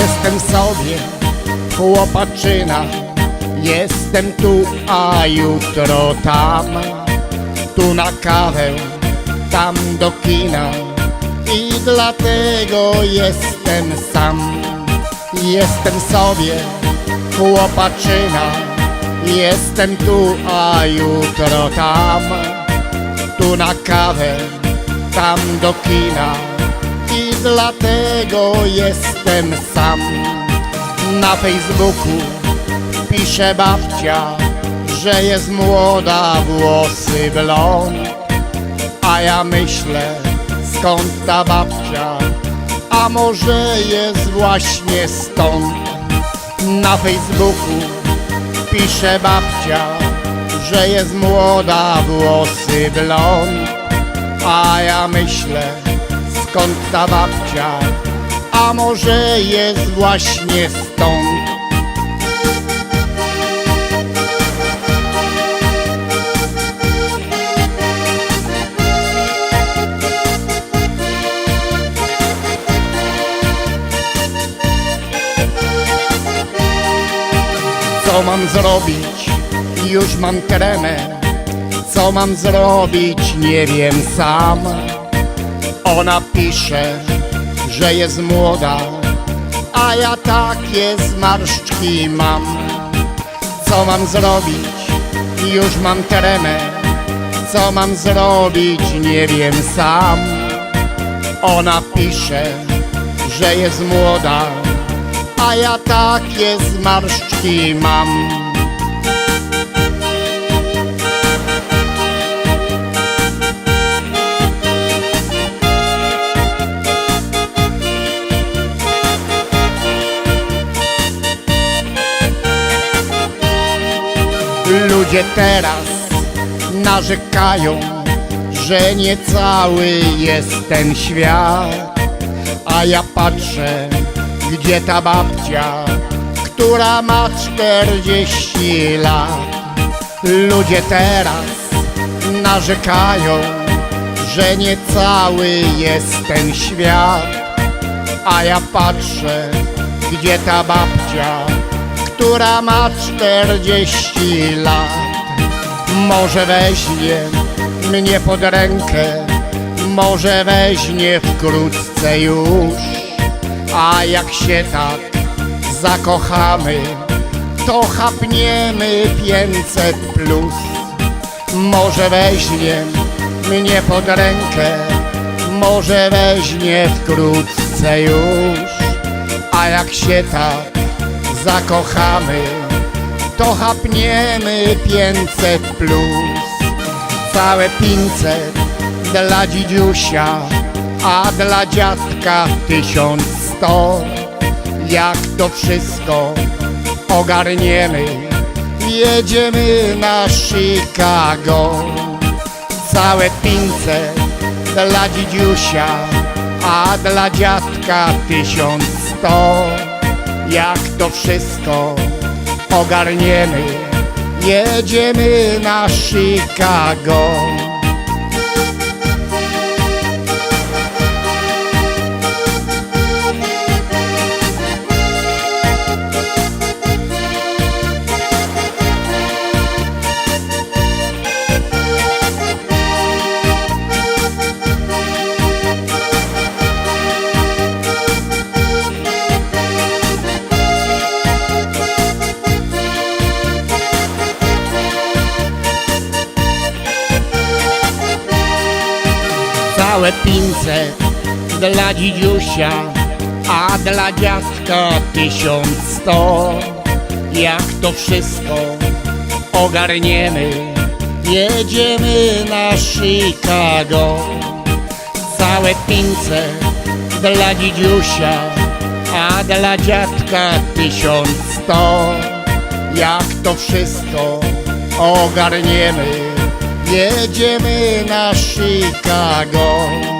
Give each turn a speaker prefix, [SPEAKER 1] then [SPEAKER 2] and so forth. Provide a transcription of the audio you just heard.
[SPEAKER 1] Jestem sobie chłopaczyna. Jestem tu, a jutro tam. Tu na kawę, tam do kina. I dlatego jestem sam. Jestem sobie chłopaczyna. Jestem tu, a jutro tam. Tu na kawę, tam do kina I dlatego jestem sam. Na Facebooku pisze babcia Że jest młoda, włosy blond. A ja myślę, skąd ta babcia A może jest właśnie stąd. Na Facebooku pisze babcia Że jest młoda, włosy blond. A ja myślę, skąd ta babcia A może jest właśnie stąd Co mam zrobić? Już mam tremę Co mam zrobić? Nie wiem sam Ona pisze, że jest młoda A ja takie zmarszczki mam Co mam zrobić? Już mam tremę Co mam zrobić? Nie wiem sam Ona pisze, że jest młoda a ja takie zmarszczki mam. Ludzie teraz narzekają, że nie cały jest ten świat, a ja patrzę gdzie ta babcia, która ma 40 lat? Ludzie teraz narzekają, że nie cały jest ten świat. A ja patrzę, gdzie ta babcia, która ma 40 lat. Może weźmie mnie pod rękę, może weźmie wkrótce już. A jak się tak zakochamy, to chapniemy 500 plus. Może weźmie mnie pod rękę, może weźmie wkrótce już. A jak się tak zakochamy, to chapniemy 500 plus. Całe 500 dla dzidziusia, a dla dziadka tysiąc sto. Jak to wszystko ogarniemy, jedziemy na Chicago. Całe 500 dla dzidziusia, a dla dziadka tysiąc sto. Jak to wszystko ogarniemy, jedziemy na Chicago. Całe 500 dla dzidziusia, a dla dziadka 1100. Jak to wszystko ogarniemy, jedziemy na Chicago. Całe 500 dla dzidziusia, a dla dziadka 1100. Jak to wszystko ogarniemy, jedziemy na Chicago.